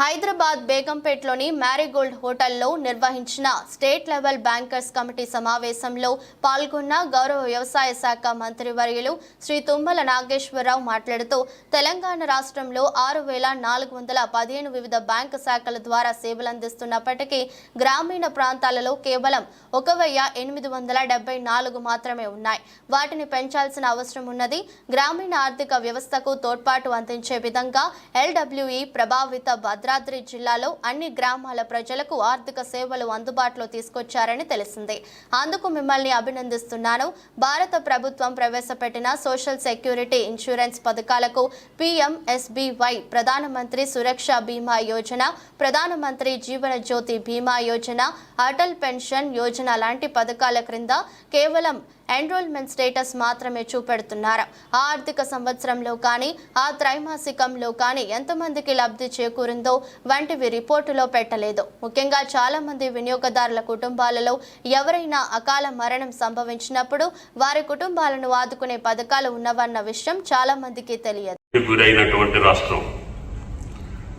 హైదరాబాద్ బేగంపేట్లోని మ్యారీగోల్డ్ హోటల్లో నిర్వహించిన state level bankers committee సమావేశంలో పాల్గొన్న గౌరవ వ్యవసాయ శాఖ మంత్రి వర్యులు శ్రీ తుమ్మల నాగేశ్వరరావు మాట్లాడుతూ తెలంగాణ రాష్ట్రంలో ఆరు వేల నాలుగు వందల పదిహేను వివిధ బ్యాంకు శాఖల ద్వారా సేవలందిస్తున్నప్పటికీ గ్రామీణ ప్రాంతాలలో కేవలం ఒక వెయ్యి ఎనిమిది వందల డెబ్బై నాలుగు మాత్రమే ఉన్నాయి. వాటిని పెంచాల్సిన అవసరం ఉన్నది. గ్రామీణ ఆర్థిక వ్యవస్థకు తోడ్పాటు అందించే విధంగా ఎల్డబ్ల్యూఈ ప్రభావిత భద్రాద్రి జిల్లాలో అన్ని గ్రామాల ప్రజలకు ఆర్థిక సేవలు అందుబాటులో తీసుకొచ్చారని తెలిసింది. అందుకు మిమ్మల్ని అభినందిస్తున్నాను. భారత ప్రభుత్వం ప్రవేశపెట్టిన సోషల్ సెక్యూరిటీ ఇన్సూరెన్స్ పథకాలకు పిఎంఎస్బివై ప్రధానమంత్రి సురక్ష బీమా యోజన ప్రధానమంత్రి జీవన జ్యోతి బీమా యోజన అటల్ పెన్షన్ యోజన లాంటి పథకాల క్రింద కేవలం ఎన్రోల్మెంట్ స్టేటస్ మాత్రమే చూపెడుతున్నారు. ఆ ఆర్థిక సంవత్సరంలో కానీ ఆ త్రైమాసికంలో కానీ ఎంతమందికి లబ్ధి చేకూరిందో వంటివి రిపోర్టులో పెట్టలేదు. ముఖ్యంగా చాలా మంది వినియోగదారుల కుటుంబాలలో ఎవరైనా అకాల మరణం సంభవించినప్పుడు వారి కుటుంబాలను ఆదుకునే పథకాలు ఉన్నవన్న విషయం చాలా మందికి తెలియదు. గురైనటువంటి రాష్ట్రం.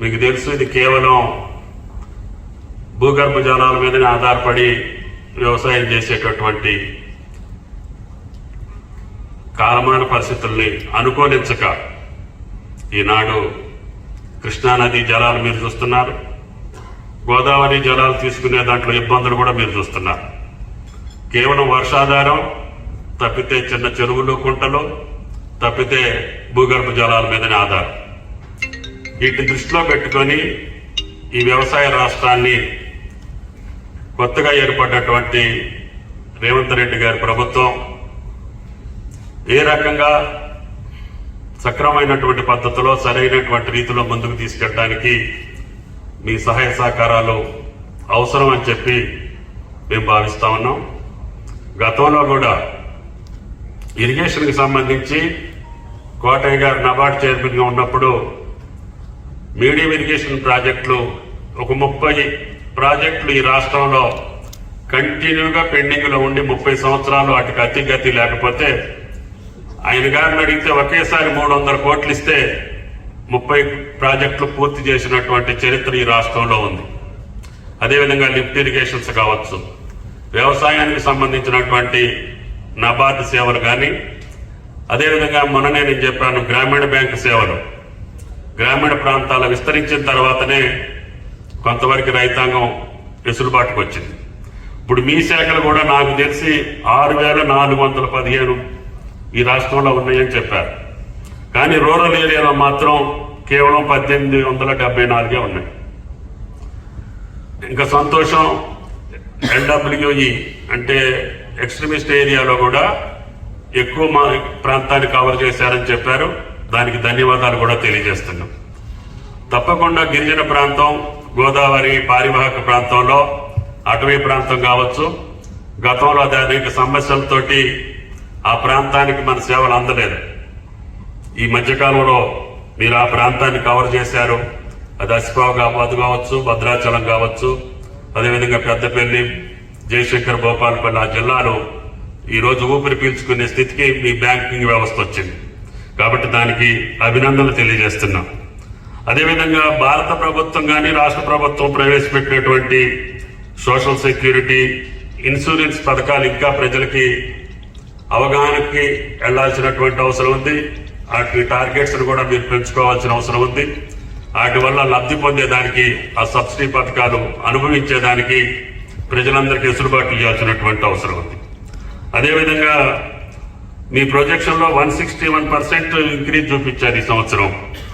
మీకు తెలుసు ఇది కేవలం భూగర్భ జలాల మీదనే ఆధారపడి వ్యవసాయం చేసేటటువంటి కాలమాన పరిస్థితుల్ని అనుకూలించక ఈనాడు కృష్ణానది జలాలు మీరు చూస్తున్నారు. గోదావరి జలాలు తీసుకునే దాంట్లో ఇబ్బందులు కూడా మీరు చూస్తున్నారు. కేవలం వర్షాధారం తప్పితే చిన్న చెరువులు కుంటలు తప్పితే భూగర్భ జలాల మీదనే ఆధారం. వీటిని దృష్టిలో పెట్టుకొని ఈ వ్యవసాయ రాష్ట్రాన్ని కొత్తగా ఏర్పడినటువంటి రేవంత్ రెడ్డి గారి ప్రభుత్వం ఏ రకంగా సక్రమైనటువంటి పద్ధతిలో సరైనటువంటి రీతిలో ముందుకు తీసుకెళ్ళడానికి మీ సహాయ సహకారాలు అవసరం అని చెప్పి మేము భావిస్తా ఉన్నాం. గతంలో కూడా ఇరిగేషన్కి సంబంధించి కోటయ్య గారు నబార్డ్ చైర్మన్గా ఉన్నప్పుడు మీడియం ఇరిగేషన్ ప్రాజెక్టులు ఒక ముప్పై ప్రాజెక్టులు ఈ రాష్ట్రంలో కంటిన్యూగా పెండింగ్లో ఉండి ముప్పై సంవత్సరాలు వాటికి అతిగతి లేకపోతే ఆయన గారిని అడిగితే ఒకేసారి మూడు వందల కోట్లు ఇస్తే ముప్పై ప్రాజెక్టులు పూర్తి చేసినటువంటి చరిత్ర ఈ రాష్ట్రంలో ఉంది. అదేవిధంగా లిఫ్ట్ ఇరిగేషన్స్ కావచ్చు. వ్యవసాయానికి సంబంధించినటువంటి నబార్డు సేవలు కానీ అదేవిధంగా మొన్ననే నేను చెప్పాను గ్రామీణ బ్యాంకు సేవలు. గ్రామీణ ప్రాంతాల విస్తరించిన తర్వాతనే కొంతవరకు రైతాంగం వెసులుబాటుకు వచ్చింది ఇప్పుడు మీ శాఖలు కూడా నాకు తెలిసి ఆరు వేల నాలుగు వందల పదిహేను ఈ రాష్ట్రంలో ఉన్నాయని చెప్పారు. కానీ రూరల్ ఏరియాలో మాత్రం కేవలం పద్దెనిమిది వందల డెబ్బై నాలుగే ఉన్నాయి. ఇంకా సంతోషం ఎల్డబ్ల్యూఈ అంటే ఎక్స్ట్రీమిస్ట్ ఏరియాలో కూడా ఎక్కువ మా ప్రాంతాన్ని కవర్ చేశారని చెప్పారు. దానికి ధన్యవాదాలు కూడా తెలియజేస్తున్నాం. తప్పకుండా గిరిజన ప్రాంతం గోదావరి పారివాహక ప్రాంతంలో అటవీ ప్రాంతం కావచ్చు. గతంలో అది అనేక సమస్యలతోటి ఆ ప్రాంతానికి మన సేవలు అందలేదు. ఈ మధ్యకాలంలో మీరు ఆ ప్రాంతాన్ని కవర్ చేశారు. అది అసిఫాబాద్ కావచ్చు భద్రాచలం కావచ్చు అదేవిధంగా పెద్దపల్లి జయశంకర్ భోపాలపల్లి ఆ జిల్లాలో ఈ రోజు ఊపిరి పీల్చుకునే స్థితికి మీ బ్యాంకింగ్ వ్యవస్థ వచ్చింది. కాబట్టి దానికి అభినందనలు తెలియజేస్తున్నాం. అదేవిధంగా భారత ప్రభుత్వం కానీ రాష్ట్ర ప్రభుత్వం ప్రవేశపెట్టినటువంటి సోషల్ సెక్యూరిటీ ఇన్సూరెన్స్ పథకాలు ఇంకా ప్రజలకి అవగాహనకి వెళ్ళాల్సినటువంటి అవసరం ఉంది. వాటి టార్గెట్స్ కూడా మీరు పెంచుకోవాల్సిన అవసరం ఉంది. వాటి వల్ల లబ్ధి పొందేదానికి ఆ సబ్సిడీ పథకాలు అనుభవించేదానికి ప్రజలందరికీ వెసులుబాటు ఇవ్వాల్సినటువంటి అవసరం ఉంది. అదేవిధంగా మీ ప్రొజెక్షన్లో one sixty one percent increase చూపించారు ఈ సంవత్సరం.